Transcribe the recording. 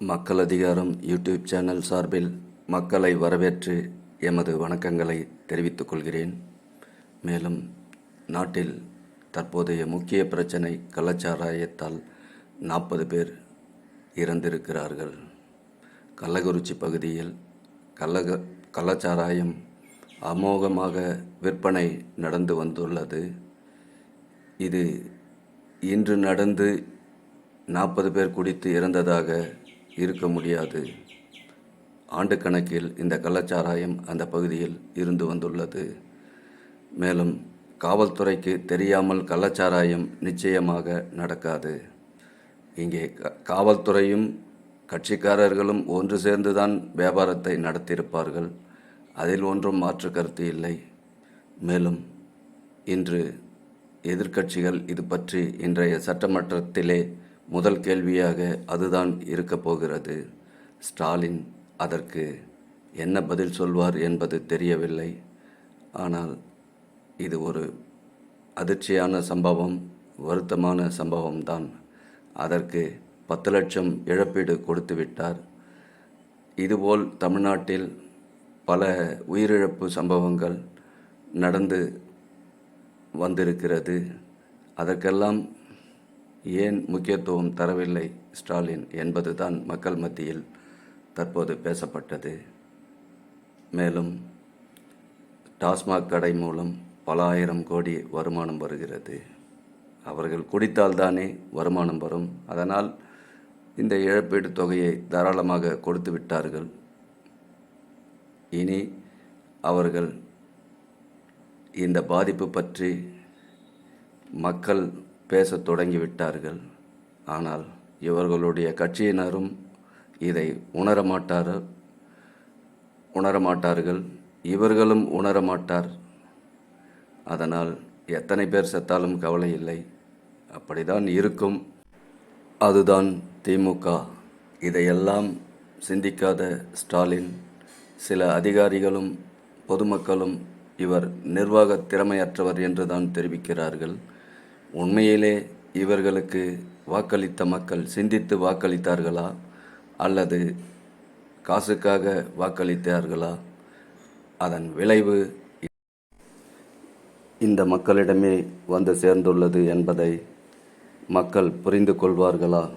மக்கள் அதிகாரம் YouTube channel சார்பில் மக்களை வரவேற்று எமது வணக்கங்களை தெரிவித்துக் கொள்கிறேன். மேலும் நாட்டில் தற்போதைய முக்கிய பிரச்சனை கள்ளச்சாராயத்தால் நாற்பது பேர் இறந்திருக்கிறார்கள். கள்ளக்குறிச்சி பகுதியில் கள்ளக கள்ளச்சாராயம் அமோகமாக விற்பனை நடந்து வந்துள்ளது. இது இன்று நடந்து நாற்பது பேர் குடித்து இறந்ததாக இருக்க முடியாது. ஆண்டு கணக்கில் இந்த கள்ளச்சாராயம் அந்த பகுதியில் இருந்து வந்துள்ளது. மேலும் காவல்துறைக்கு தெரியாமல் கள்ளச்சாராயம் நிச்சயமாக நடக்காது. இங்கே க- காவல்துறையும் கட்சிக்காரர்களும் ஒன்று சேர்ந்துதான் வியாபாரத்தை நடத்தியிருப்பார்கள். அதில் ஒன்றும் மாற்று கருத்து இல்லை. மேலும் இன்று எதிர்க்கட்சிகள் இது பற்றி இன்றைய சட்டமன்றத்திலே முதல் கேள்வியாக அதுதான் இருக்கப் போகிறது. ஸ்டாலின் அதற்கு என்ன பதில் சொல்வார் என்பது தெரியவில்லை. ஆனால் இது ஒரு அதிர்ச்சியான சம்பவம் வருத்தமான சம்பவம்தான். அதற்கு பத்து லட்சம் இழப்பீடு கொடுத்து விட்டார் இதுபோல் தமிழ்நாட்டில் பல உயிரிழப்பு சம்பவங்கள் நடந்து வந்திருக்கிறது. அதற்கெல்லாம் ஏன் முக்கியத்துவம் தரவில்லை ஸ்டாலின் என்பதுதான் மக்கள் மத்தியில் தற்போது பேசப்பட்டது. மேலும் டாஸ்மாக் கடை மூலம் பல ஆயிரம் கோடி வருமானம் வருகிறது. அவர்கள் குடித்தால்தானே வருமானம் வரும். அதனால் இந்த இழப்பீடு தொகையை தாராளமாக கொடுத்து விட்டார்கள். இனி அவர்கள் இந்த பாதிப்பு பற்றி மக்கள் பேசத் தொடங்கிவிட்டார்கள். ஆனால் இவர்களுடைய கட்சியினரும் இதை உணரமாட்டார் உணரமாட்டார்கள் இவர்களும் உணரமாட்டார் அதனால் எத்தனை பேர் செத்தாலும் கவலை இல்லை. அப்படிதான் இருக்கும். அதுதான் திமுக. இதையெல்லாம் சிந்திக்காத ஸ்டாலின் சில அதிகாரிகளும் பொதுமக்களும் இவர் நிர்வாக திறமையற்றவர் என்றுதான் தெரிவிக்கிறார்கள். உண்மையிலே இவர்களுக்கு வாக்களித்த மக்கள் சிந்தித்து வாக்களித்தார்களா? அல்லது காசுக்காக வாக்களித்தார்களா? அதன் விளைவு இந்த மக்களிடமே வந்து சேர்ந்துள்ளது என்பதை மக்கள் புரிந்து கொள்வார்களா?